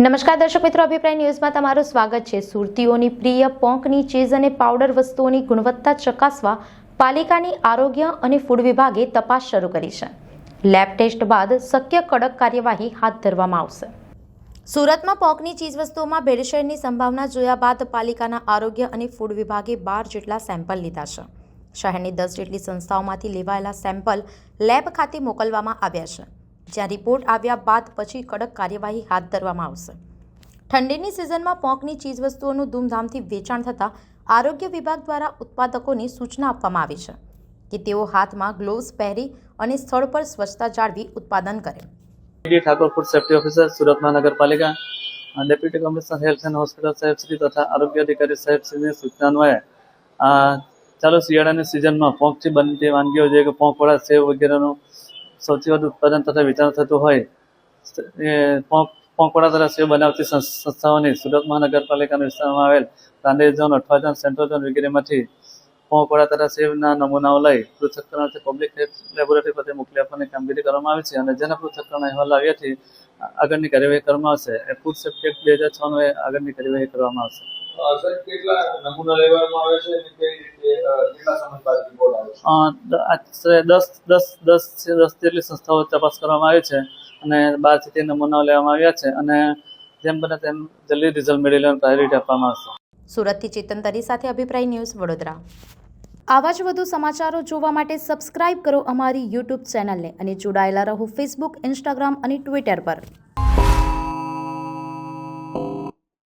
નમસ્કાર દર્શક મિત્રો, અભિપ્રાય ન્યૂઝમાં તમારું સ્વાગત છે. સુરતીઓની પ્રિય પોંકની ચીઝ અને પાવડર વસ્તુઓની ગુણવત્તા ચકાસવા પાલિકાની આરોગ્ય અને ફૂડ વિભાગે તપાસ શરૂ કરી છે. લેબ ટેસ્ટ બાદ શક્ય કડક કાર્યવાહી હાથ ધરવામાં આવશે. સુરતમાં પોંકની ચીજ વસ્તુઓમાં ભેળસેળની સંભાવના જોયા બાદ પાલિકાના આરોગ્ય અને ફૂડ વિભાગે બાર જેટલા સેમ્પલ લીધા છે. શહેરની દસ જેટલી સંસ્થાઓમાંથી લેવાયેલા સેમ્પલ લેબ ખાતે મોકલવામાં આવ્યા છે. જ્યાં રિપોર્ટ આવ્યા બાદ પછી કડક કાર્યવાહી હાથ ધરવામાં આવશે. ઠંડીની સિઝનમાં પોંકની ચીજવસ્તુઓનું ધૂમધામથી વેચાણ થતાં આરોગ્ય વિભાગ દ્વારા ઉત્પાદકોને સૂચના આપવામાં આવી છે કે તેઓ હાથમાં ગ્લોવ્સ પહેરી અને સ્થળ પર સ્વચ્છતા જાળવી ઉત્પાદન કરે. Thakor food safety officer Surat મહાનગરપાલિકા deputy commissioner health and hospital સાહેબશ્રી તથા આરોગ્ય અધિકારી સાહેબશ્રીની સૂચના અન્વયે ચાલો ચાલુ શિયાળાની સિઝનમાં પોંકથી બનતી વાનગીઓ, જે કે પોંકવાળા સેવ વગેરેનું સૌથી વધુ ઉત્પાદન તથા વિતરણ થતું હોય, એ પોંક પોંકવડા સેવ બનાવતી સંસ- સંસ્થાઓની સુરત મહાનગરપાલિકાના વિસ્તારમાં આવેલ Rander zone Athwa zone central zone વગેરેમાંથી પોંકવડા તથા સેવના નમૂનાઓ લઈ પૃથ્થકરણથી પબ્લિક લેબોરેટરી ખાતે મોકલી આપવાની કામગીરી કરવામાં આવી છે અને જેના પૃથ્થકરણ અહેવાલ આવ્યાથી આગળની કાર્યવાહી કરવામાં આવશે. એ ફૂડ સેફ્ટી એક્ટ બે હજાર છ નો આગળની કાર્યવાહી કરવામાં આવશે. કેટલા નમૂના લેવામાં આવે છે આશરે દસ દસ દસ દસ જેટલી સંસ્થાઓ તપાસ કરવામાં આવી છે અને બાર તે નમૂનાઓ લેવામાં આવ્યા છે અને જેમ બને તેમ જલ્દી રિઝલ્ટ મેળવી લેવાની પ્રાયોરિટી આપવામાં આવશે. સુરતથી ચેતન તરી સાથે અભિપ્રાય ન્યૂઝ વડોદરા. આવા જ વધુ સમાચારો જોવા માટે સબસ્ક્રાઇબ કરો અમારી યુટ્યુબ ચેનલને અને જોડાયેલા રહો ફેસબુક ઇન્સ્ટાગ્રામ અને ટ્વિટર પર.